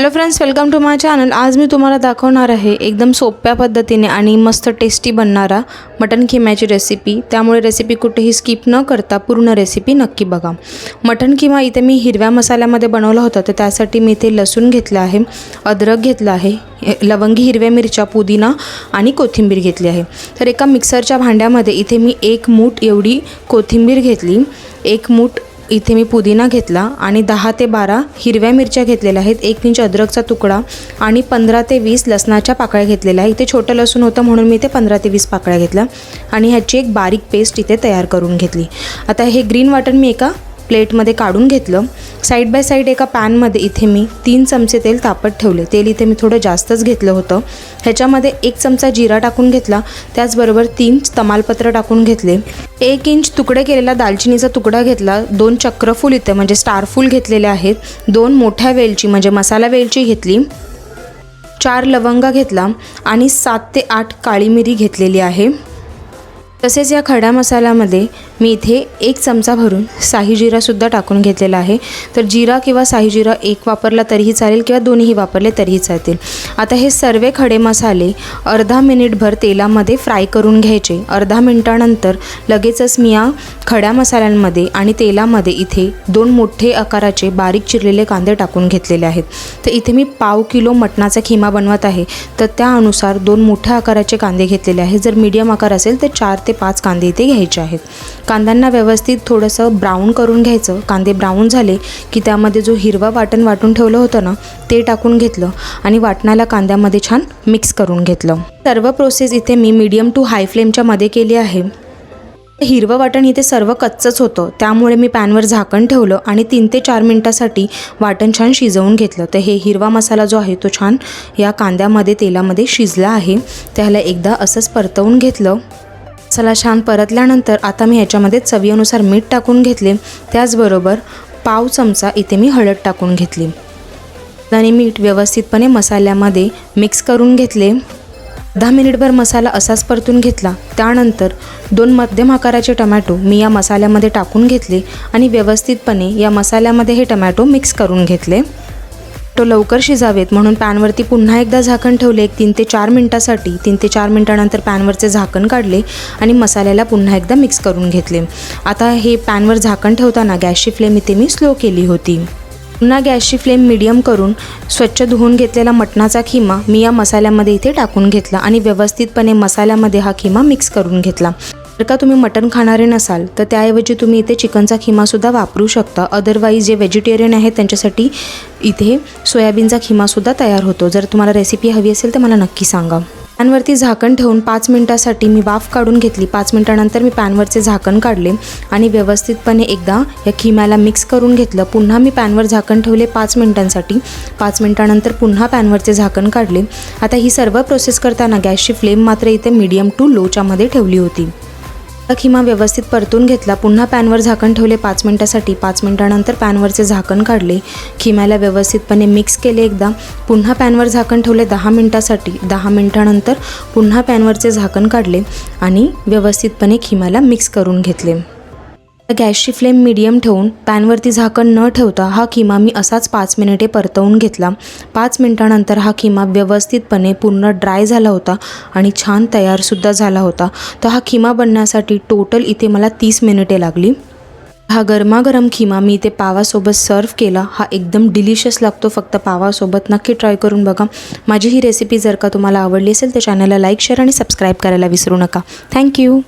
Hello friends welcome to my channel आज मी तुम्हाला दाखवणार आहे एकदम सोप्या पद्धतीने आणि मस्त टेस्टी बनणारा मटण खिम्याची रेसिपी त्यामुळे रेसिपी कुठेही स्किप न करता पूर्ण रेसिपी नक्की बघा. मटण किमा इथे मी हिरव्या मसाल्यामध्ये बनवला होता तर त्यासाठी मी इथे लसूण घेतलं आहे अद्रक घेतलं आहे लवंगी हिरव्या मिरच्या पुदिना आणि कोथिंबीर घेतली आहे. तर एका मिक्सरच्या भांड्यामध्ये इथे मी एक मूठ एवढी कोथिंबीर घेतली एक मूठ इथे मी पुदिना घेतला आणि दहा ते बारा हिरव्या मिरच्या घेतलेल्या आहेत. एक इंच अद्रकचा तुकडा आणि पंधरा ते वीस लसणाच्या पाकळ्या घेतलेल्या आहे इथे छोटं लसूण होतं म्हणून मी इथे पंधरा ते वीस पाकळ्या घेतल्या आणि ह्याची एक बारीक पेस्ट इथे तयार करून घेतली. आता हे ग्रीन वाटण मी एका प्लेटमध्ये काढून घेतलं. साईड बाय साईड एका पॅनमध्ये इथे मी तीन चमचे तेल तापत ठेवले. तेल इथे मी थोडं जास्तच घेतलं होतं. ह्याच्यामध्ये एक चमचा जिरा टाकून घेतला. त्याचबरोबर तीन तमालपत्र टाकून घेतले. एक इंच तुकडे केलेला दालचिनीचा तुकडा घेतला. दोन चक्रफूल इथे म्हणजे स्टारफूल घेतलेले आहेत. दोन मोठ्या वेलची म्हणजे मसाला वेलची घेतली. चार लवंगा घेतला आणि सात ते आठ काळी मिरी घेतलेली आहे. तसेच या खड्या मसाल्यामध्ये मी इथे एक चमचा भरून साही जिरासुद्धा टाकून घेतलेला आहे. तर जिरा किंवा साही जिरा एक वापरला तरीही चालेल किंवा दोन्हीही वापरले तरीही चालतील. आता हे सर्व खडे मसाले अर्धा मिनिटभर तेलामध्ये फ्राय करून घ्यायचे. अर्धा मिनटानंतर लगेचच मी या खड्या मसाल्यांमध्ये आणि तेलामध्ये इथे दोन मोठे आकाराचे बारीक चिरलेले कांदे टाकून घेतलेले आहेत. तर इथे मी पाव किलो मटणाचा खिमा बनवत आहे. तर त्यानुसार दोन मोठ्या आकाराचे कांदे घेतलेले आहेत. जर मीडियम आकार असेल तर चार ते पाच कांदे इथे घ्यायचे आहेत. कांद्यांना व्यवस्थित थोडंसं ब्राऊन करून घ्यायचं. कांदे ब्राऊन झाले की त्यामध्ये जो हिरवा वाटण वाटून ठेवलं होतं ना ते टाकून घेतलं आणि वाटणाला कांद्यामध्ये छान मिक्स करून घेतलं. सर्व प्रोसेस इथे मी मीडियम टू हाय फ्लेमच्या मध्ये केली आहे. हिरवं वाटण इथे सर्व कच्चंच होतं. त्यामुळे मी पॅनवर झाकण ठेवलं आणि तीन ते चार मिनटासाठी वाटण छान शिजवून घेतलं. तर हे हिरवा मसाला जो आहे तो छान या कांद्यामध्ये तेलामध्ये शिजला आहे. त्याला एकदा असंच परतवून घेतलं. मसाला छान परतल्यानंतर आता मी ह्याच्यामध्ये चवीनुसार मीठ टाकून घेतले. त्याचबरोबर पाव चमचा इथे मी हळद टाकून घेतली. आणि मीठ व्यवस्थितपणे मसाल्यामध्ये मिक्स करून घेतले. दहा मिनिटभर मसाला असाच परतून घेतला. त्यानंतर दोन मध्यम आकाराचे टमॅटो मी या मसाल्यामध्ये टाकून घेतले आणि व्यवस्थितपणे या मसाल्यामध्ये हे टमॅटो मिक्स करून घेतले. तो लवकर शिजावेत म्हणून पॅनवरती पुन्हा एकदा झाकण ठेवले. एक तीन ते चार मिनटासाठी तीन ते चार मिनटानंतर पॅनवरचे झाकण काढले आणि मसाल्याला पुन्हा एकदा मिक्स करून घेतले. आता हे पॅनवर झाकण ठेवताना गॅसची फ्लेम इथे मी स्लो केली होती. पुन्हा गॅसची फ्लेम मिडियम करून स्वच्छ धुवून घेतलेला मटणाचा खिमा मी या मसाल्यामध्ये इथे टाकून घेतला आणि व्यवस्थितपणे मसाल्यामध्ये हा खिमा मिक्स करून घेतला. जर का तुम्ही मटण खाणारे नसाल तर त्याऐवजी तुम्ही इथे चिकनचा खिमासुद्धा वापरू शकता. अदरवाईज जे व्हेजिटेरियन आहेत त्यांच्यासाठी इथे सोयाबीनचा खिमासुद्धा तयार होतो. जर तुम्हाला रेसिपी हवी असेल तर मला नक्की सांगा. पॅनवरती झाकण ठेवून पाच मिनटासाठी मी वाफ काढून घेतली. पाच मिनटानंतर मी पॅनवरचे झाकण काढले आणि व्यवस्थितपणे एकदा या खिम्याला मिक्स करून घेतलं. पुन्हा मी पॅनवर झाकण ठेवले पाच मिनटांसाठी. पाच मिनटानंतर पुन्हा पॅनवरचे झाकण काढले. आता ही सर्व प्रोसेस करताना गॅसची फ्लेम मात्र इथे मीडियम टू लोच्यामध्ये ठेवली होती. खिमा व्यवस्थित परतून घेतला. पुन्हा पॅनवर झाकण ठेवले. पाच मिनटासाठी पाच मिनटानंतर पॅनवरचे झाकण काढले. खिम्याला व्यवस्थितपणे मिक्स केले एकदा. पुन्हा पॅनवर झाकण ठेवले दहा मिनटासाठी. दहा मिनटानंतर पुन्हा पॅनवरचे झाकण काढले आणि व्यवस्थितपणे खिम्याला मिक्स करून घेतले. गॅसची फ्लेम मीडियम ठेवून पॅनवरती झाकण न ठेवता हा खिमा मी असाच पाच मिनिटे परतवून घेतला. पाच मिनटानंतर हा खिमा व्यवस्थितपणे पूर्ण ड्राय झाला होता आणि छान तयारसुद्धा झाला होता. तर हा खिमा बनण्यासाठी टोटल इथे मला तीस मिनिटे लागली. हा गरमागरम खिमा मी इथे पावासोबत सर्व केला. हा एकदम डिलिशियस लागतो फक्त पावासोबत. नक्की ट्राय करून बघा. माझी ही रेसिपी जर का तुम्हाला आवडली असेल तर चॅनलला लाईक शेअर आणि सबस्क्राईब करायला विसरू नका. थँक्यू